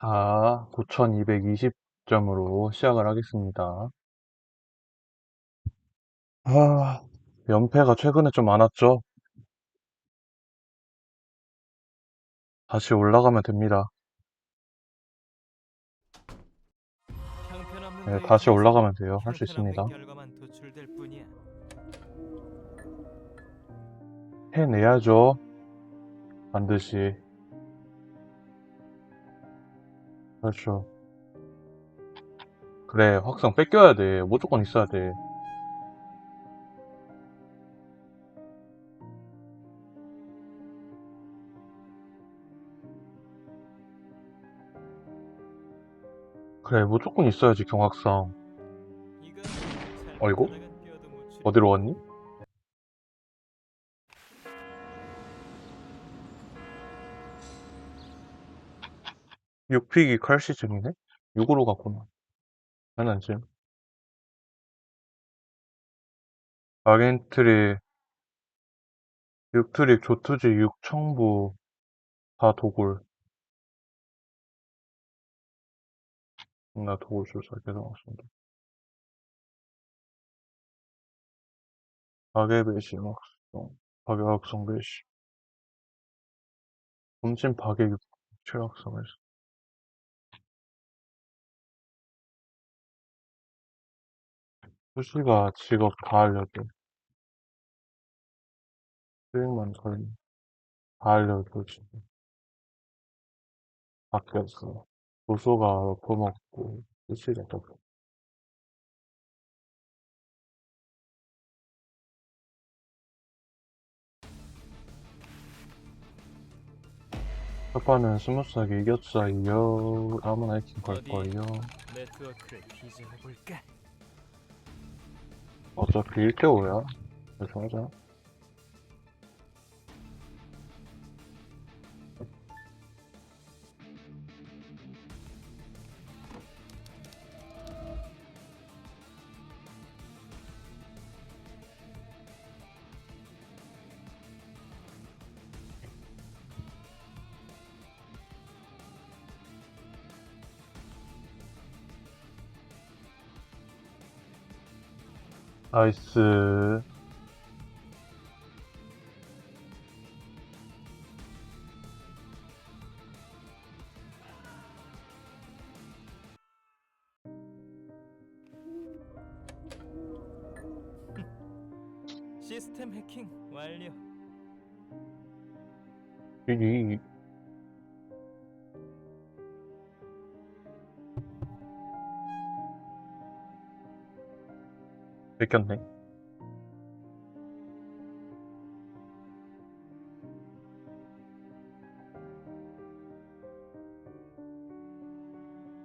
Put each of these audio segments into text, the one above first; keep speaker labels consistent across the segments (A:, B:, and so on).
A: 자, 9220점으로 시작을 하겠습니다. 아, 연패가 최근에 좀 많았죠? 다시 올라가면 됩니다. 네, 다시 올라가면 돼요. 할 수 있습니다. 해내야죠. 반드시. 그렇죠. 그래, 확성 뺏겨야 돼. 무조건 있어야 돼. 그래, 무조건 있어야지.
B: 이건
A: 어이구? 어디로 갔니? 육픽이 칼 시즌이네? 6으로 갔구나. 나는 지금. 아겐트리, 육트릭, 조투지, 육청부, 다 도골. 나 도골 술사 계속 왔습니다. 가게 배시, 막성, 가게 학성 배시. 검진 육, 최학성에서. 수시가 직업 다 알려줘. 수익만 걸리, 다 알려줘, 지금. 바뀌었어. 도소가 퍼먹고, 수시가 또. 첫 판은 스무스하게 이겼어요. 아무나 해킹 걸
B: 어디?
A: 거예요.
B: 네트워크를 뒤져볼까?
A: 어차피 1대5야. 그래서 하자. 나이스.
B: 시스템 해킹 완료.
A: 이, 뺏겼네.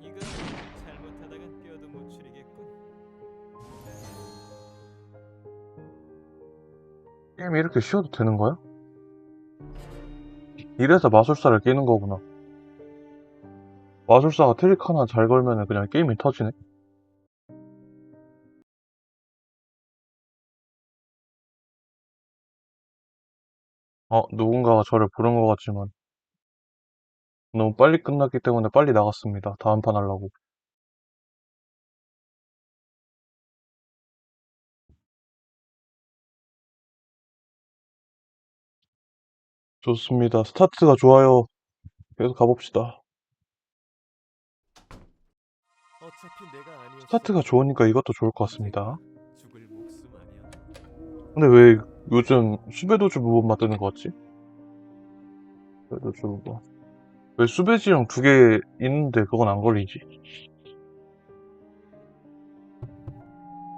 B: 이건 잘못하다간 뼈도 못 추리겠군.
A: 게임이 이렇게 쉬워도 되는 거야? 이래서 마술사를 끼는 거구나. 마술사가 트릭 하나 잘 걸면은 그냥 게임이 터지네? 어, 누군가가 저를 부른 것 같지만 너무 빨리 끝났기 때문에 빨리 나갔습니다. 다음 판 하려고. 좋습니다. 스타트가 좋아요. 계속 가봅시다. 스타트가 좋으니까 이것도 좋을 것 같습니다. 근데 왜 요즘 수배도주 무법만 뜨는 것 같지? 수배도주 무법. 왜 수배지형 두 개 있는데 그건 안 걸리지?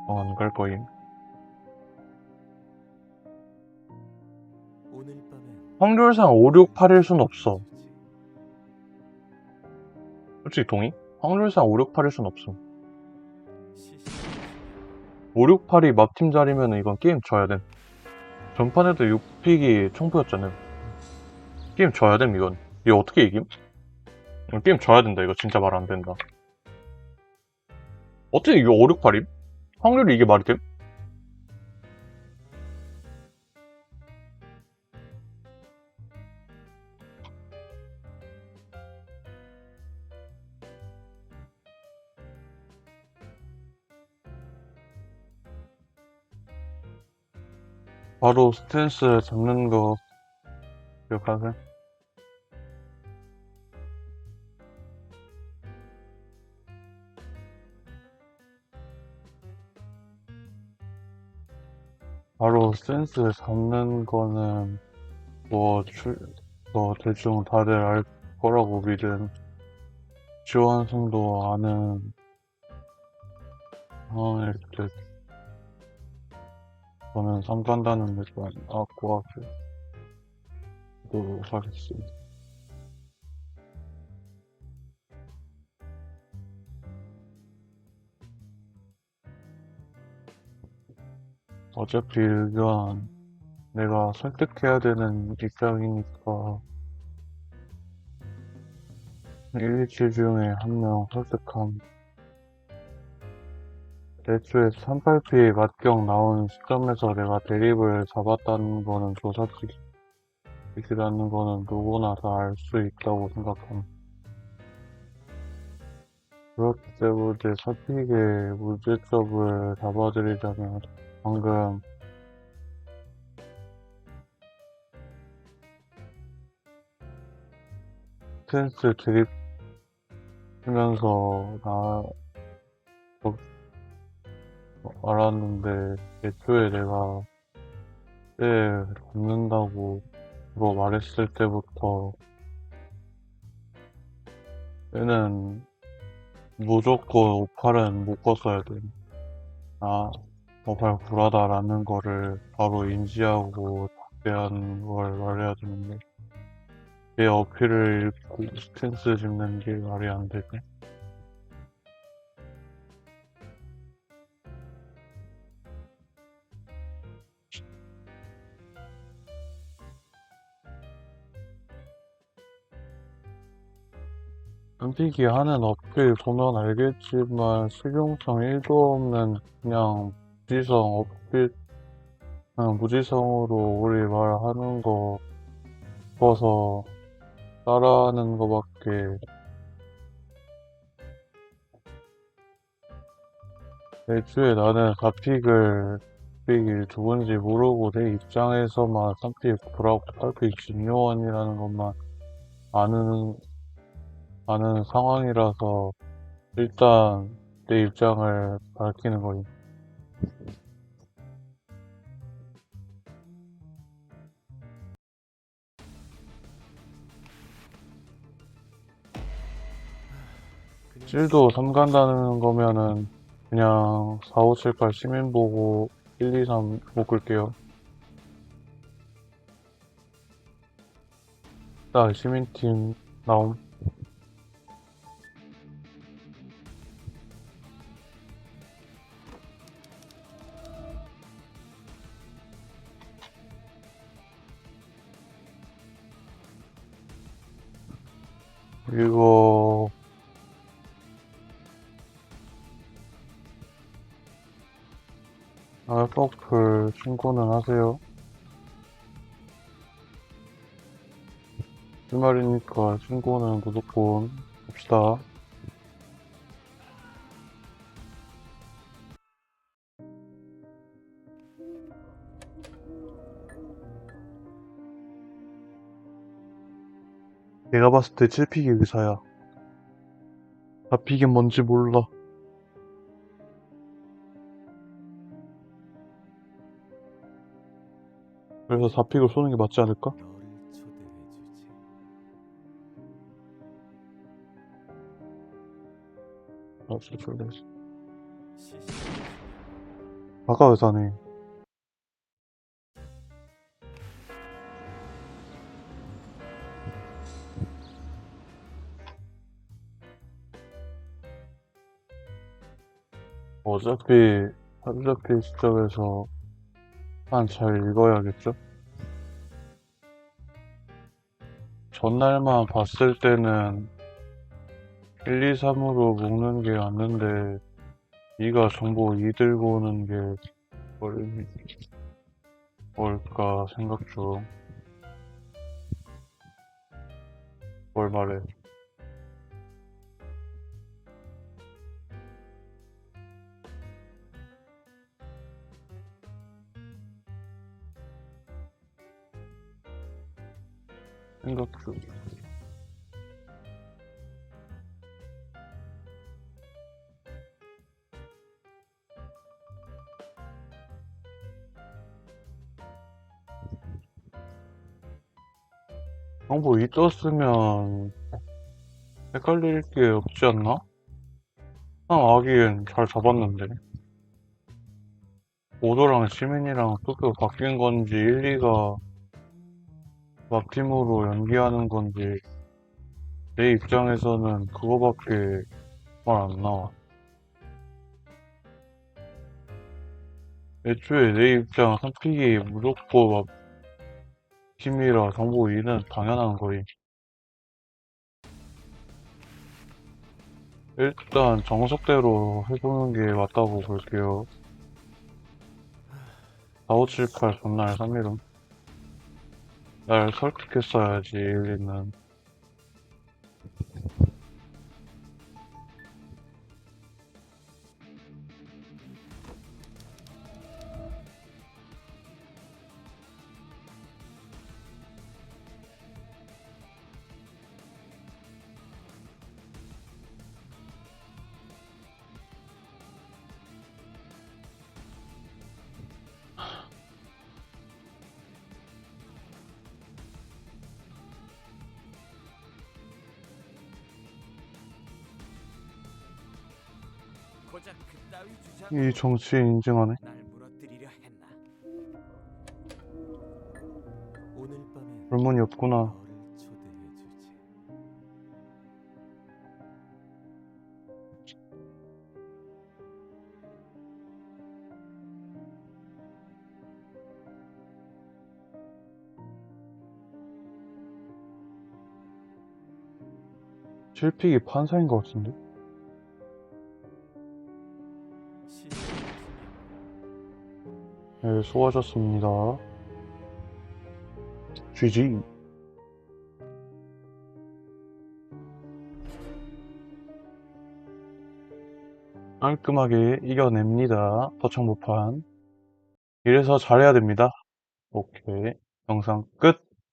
A: 어, 안갈 거임. 확률상 5, 6, 8일 순 없어. 솔직히 동의? 확률상 5, 6, 8일 순 없음.
B: 시시
A: 5, 6, 8이 맙팀 자리면 이건 게임 져야 됨. 전판에도 6픽이 청부였잖아요. 게임 져야 됨, 이건. 이거 어떻게 이김? 게임 져야 된다, 이거 진짜 말 안 된다. 어떻게 이게 5, 6, 8임? 확률이 이게 말이 됨? 바로 스탠스 잡는 거 기억하세요? 바로 스탠스 잡는 거는 뭐, 출, 뭐 대충 다들 알 거라고 믿은 지원승도 아는 상황일 때 저는 삼간다는 느낌 갖고 하도록 하겠습니다. 어차피 의견 내가 설득해야 되는 입장이니까 1, 2칠 중에 한 명 설득함. 애초에 38P 맞경 나온 시점에서 내가 대립을 잡았다는 거는 조사직이라는 거는 누구나 다 알 수 있다고 생각함. 그렇기 때문에 사픽의 문제점을 잡아드리자면 방금 스탠스 드립 하면서 나 어, 알았는데 애초에 내가 때 잡는다고 그거 말했을 때부터 얘는 무조건 오팔은 못 벗어야 돼. 아, 오팔 불하다라는 거를 바로 인지하고 대한 걸 말해야 되는데 얘 어필을 읽고 스탠스 짚는 게 말이 안 되네. 덤피기 하는 어필 보면 알겠지만 실용성 1도 없는 그냥 무지성 어필 그냥 무지성으로 우리 말하는 거 싶어서 따라하는 거밖에. 애초에 나는 4픽을 4픽이 누군지 모르고 내 입장에서만 3픽 브라고 8픽 진요원이라는 것만 아는 아는 상황이라서 일단 내 입장을 밝히는 거임. 찔도 3 간다는 거면은 그냥 4, 5, 7, 8 시민 보고 1, 2, 3 묶을게요. 자, 시민팀 나옴. 이거 알파풀 신고는 하세요. 주말이니까 신고는 무조건 합시다. 내가 봤을 때 7픽이 의사야. 4픽이 뭔지 몰라. 그래서 4픽을 쏘는 게 맞지 않을까? 아,
B: 시시.
A: 아까 의사네. 어차피, 어차피 시점에서 한 잘 읽어야겠죠? 전날만 봤을 때는 1, 2, 3으로 묶는 게 맞는데, 네가 정보 2 들고 오는 게 뭘, 뭘까 생각 중. 뭘 말해? 생각 중. 정보 이 떴으면 헷갈릴 게 없지 않나? 상 아기엔 잘 잡았는데. 오도랑 시민이랑 투표 바뀐 건지 1, 2가 막팀으로 연기하는 건지 내 입장에서는 그거밖에 말 안 나와. 애초에 내 입장 선픽이 무조건 막 팀이라 정보 2는 당연한 거임. 일단 정석대로 해보는 게 맞다고 볼게요. 4578 전날 3일은 날 설득했어야지 1, 2는 이 정치에 인증하네. 불문이 없구나. 실픽이 판사인 것 같은데? 네, 수고하셨습니다. GG. 깔끔하게 이겨냅니다. 더창무판. 이래서 잘해야 됩니다. 오케이. 영상 끝.